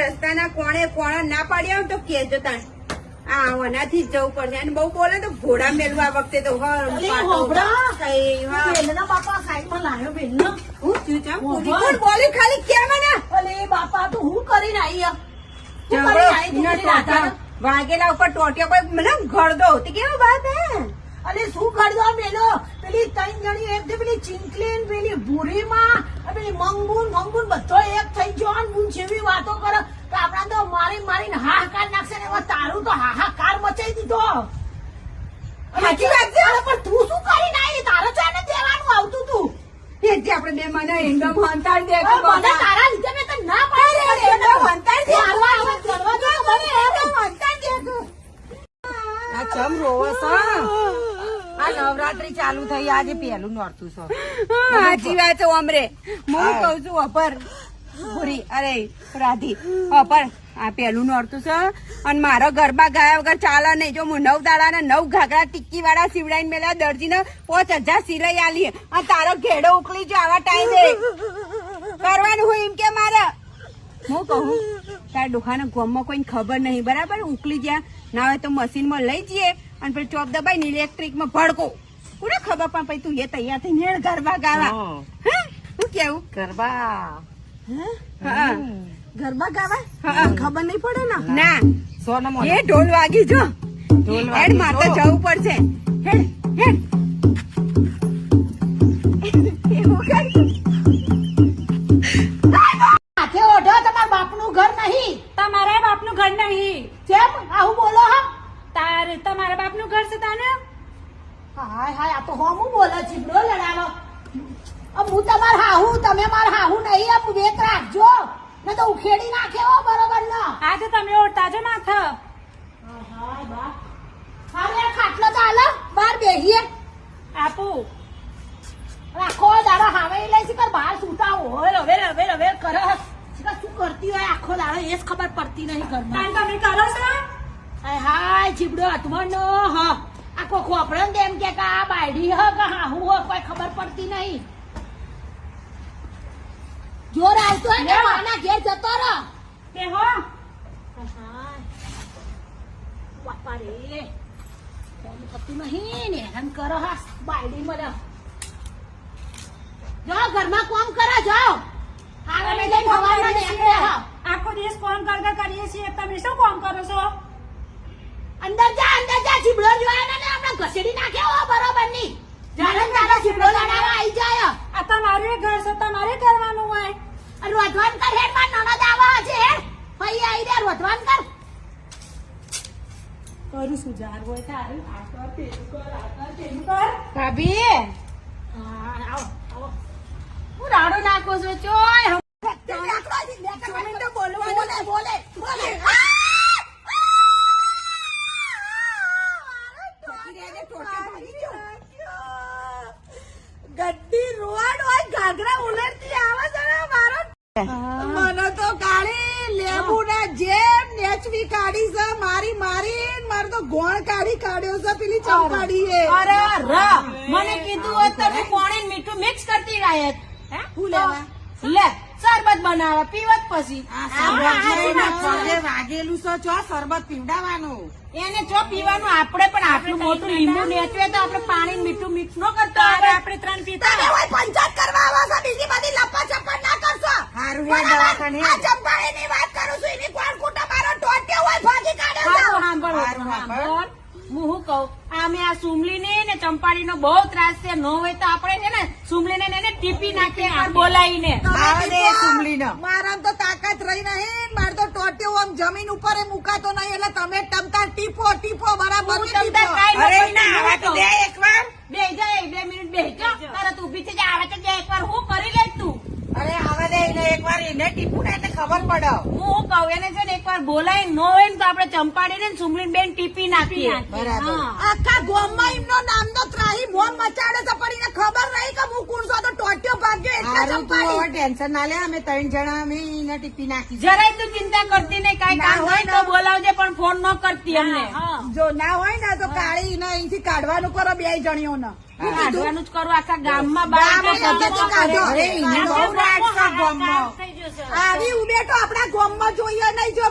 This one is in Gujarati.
રસ્તાના કોણે કોણે ના પાડ્યા તો કેજો તાણ આ આનાથી જ જવું પડશે. અને બહુ બોલે તો ઘોડા મેલવા વખતે તો બોલ્યું ખાલી કેમ બાપા તો હું કરીને આઈ આ? હું જબરો, કરીને આઈ તું એના પેલી રાધા? ટોટા વાગેલા ઉપર ટોટિયા કોઈ મને ગળદો દો. કેવું વાત હે? અલી, શું કરજો બેનો પેલી ત્રણ જણી એક તો પેલી ચિંકલીન પેલી ભૂરીમાં અને પેલી મંગુન મંગુન બધો એક થઈ ગયો અને હું જેવી વાતો કરે કે આપણા તો મારી મારીને હાહાકાર નાખશે ને એમાં તારું તો હાહાકાર મચાઈ દીધો. પણ તું શું કરી આઈ તારે દેવાનું આવતું તું. આપણે બે મને ઈંડો હંતાડી દે અરે મને તારા લીધે મેં તને ના પાડી અરે, ઈંડો હંતાડી દે. મારવા આવે, કરવા દે તો મને ઈંડો હંતાડી દે. આ ચમ રોવે છે આ ચાલુ થઈ આજે પહેલું નોરતું છો. સાચી વાત છે ઓમરે. હું કઉ છું અપર પૂરી અરે રાધી. અપર આ પેલું નોરતું છે. અને મારો ગરબા ગાયા વગર ચાલે નહીં. જો હું નવ દાડા ને નવ ઘાઘરા ટીક્કી વાળા સીવડાઈને મેલા દરજી ને પાંચ હજાર સિલાઈ આલી. અને તારો ઘેડો ઉકળી જો આવા ટાઈમે. કરવાનું હું એમ કે મારે? હું કહું તારા ડોહાના ગોમમાં કોઈને ખબર નહીં. બરાબર? ઉકલી ગયા. ના હોય તો મશીનમાં લઈ જઈએ. અને પછી ચોપ દબાઈને ઇલેક્ટ્રિકમાં ભડકો. કોને ખબર પણ પછી તું એ તૈયાર થઈ નેણ ગરબા ગાવા. હે? શું કેવું? ગરબા. હા? ગરબા ગાવા? ખબર નહીં પડે ને? ના. એ ઢોલ વાગી જો. ઢોલ હેડ વાગી મારે જવું પડશે. હેડ હેડ. એવું કર. ઓઢો તમારા બાપનું ઘર નહીં. તમારા બાપનું ઘર નહીં. કેમ આવું બોલો હા. તારે તમારા બાપનું ઘર છે તાને? હાય હાય આ તો હોમું બોલે ચીબડો લડાવો હું તમાર હાહુ તમે માર હાહુ નહીં આમ વેત રાખજો. ને તો ઉખેડી નાખે હો બરોબર ન? આ તો તમે ઓળતાજો છો હા હાય બા. હારે ખાટલો તો હાલો. બાર બેહીએ. આપો. રાખો દાડો હાવે લઈ શીખર બહાર સૂતા હોય રવે રવે રવે કર. શું કરતી હોય આખો દાડો એ જ ખબર પડતી નહીં ઘરમાં. તમે કરો છો? હાય હાય ચીબડો હાથમાં ન હ. આખો ખોપડો એમ કે આ બાયડી હ કે હાહુ હ કોઈ ખબર પડતી નહીં. જોર આવતો હોય ને માના ઘેર જતો રહો. કે હો? બાપા રે કોમ થતું નહીં ને હેરાન કરો હા બાયડી મને. જાઓ ઘરમાં કોમ કરો જાઓ. આગળ સવારમાં નીકળે હા આખો દિવસ ફોન કર કર કરીએ છીએ. તમે શું કોમ કરો છો? અંદર જા અંદર જા જીબળો જોયા ને આપણે ઘસેડી નાખ્યો હો બરોબરની જાણે તારો ચીબડો લડાવા આવી જાય આ તમારું ઘર છે તમારે કરવાનું હોય રોધવાન કર હેડમાં નણદ આવા છે હેડ ફઈ આવી રે રોધવાન કર કરું શું જાર હોય તારું આ કર પેલું કર આ કર પેલું કર ભાભી હા આવો આવો હું રાડો નાખો છો ચોય બોલે બોલે બોલે ગड्डी રોડ હોય ઘાઘરા ઉલટતી આવે છે ને મારો. મને તો કાઢી લેબુ ના જેમ નેચવી કાઢી છે મારી મારી મારે તો ગોળ કાઢી કાઢ્યો છે પેલી ચંપાડી અરે ર. મને કીધું હોત તમે ને મીઠું મિક્સ કરતી રાયત હે? શું લેવા? લે. શરબત બનાવે પીવત પછી. વાગેલું છે ચો શરબત પીવડાવવાનું? એને જો પીવાનું આપણે પણ આટલું મોટું લીંબુ નેચવે તો આપણે પાણી મીઠું મિક્સ ન કરતા આપણે ત્રણ પીતા હોય. પંચાયત કરવા આવો છો બીજી બધી લપા છપ્પા ના કરશો. સારું દવાખાને. આમે સુમલી ને ચંપાડી નો બહુ ત્રાસ છે ન હોય તો આપણે છે ને સુમલી ને એને ટીપી નાખીએ બોલાવીને. આવે દે સુમલીનો. મારામાં તો તાકાત રહી નહીં મારે તો ટોટ્યો આમ જમીન ઉપર એ મુકાતો નહીં એટલે તમે ટમતા ટીપો ટીપો બરાબર. દે એકવાર. બે જાય બે મિનિટ બે તારા તું ઊભી છે આવે તો એક એકવાર હું કરી લે અરે આવા દે એને એકવાર એને ટીપું ને એટલે ખબર પડે હું હું કહું એને છે ને એકવાર બોલાય ન હોય ને તો આપણે ચંપાડીને ને સુમલીન બેન ટીપી નાખીએ બરાબર. હા. આખા ગામમાં એમનો નામનો ત્રાહી મોમ મચાડે તો પણ એને ખબર નહીં કે હું કોણ તો ટોટ્યો હારું, તું ચંપાડી હવે ટેન્શન ના લે અમે ત્રણ જણા અમે એને ટીપી નાખી જરાય તું ચિંતા કરતી નહીં કાંઈ ના કામ હોય હોય તો બોલાવજે પણ ફોન ન કરતી અમને. જો ના હોય ને તો કાળી ને અહીંથી કાઢવાનું કરો બે જણીઓને. ને કાઢવાનું જ કરું આખા ગામમાં ગામમાં બાર બધે તો કાઢો. અરે, એને બહુ રાગ છે ગામમાં. આવી ઉમેટો આપણા ગામમાં જોઈએ નહીં જો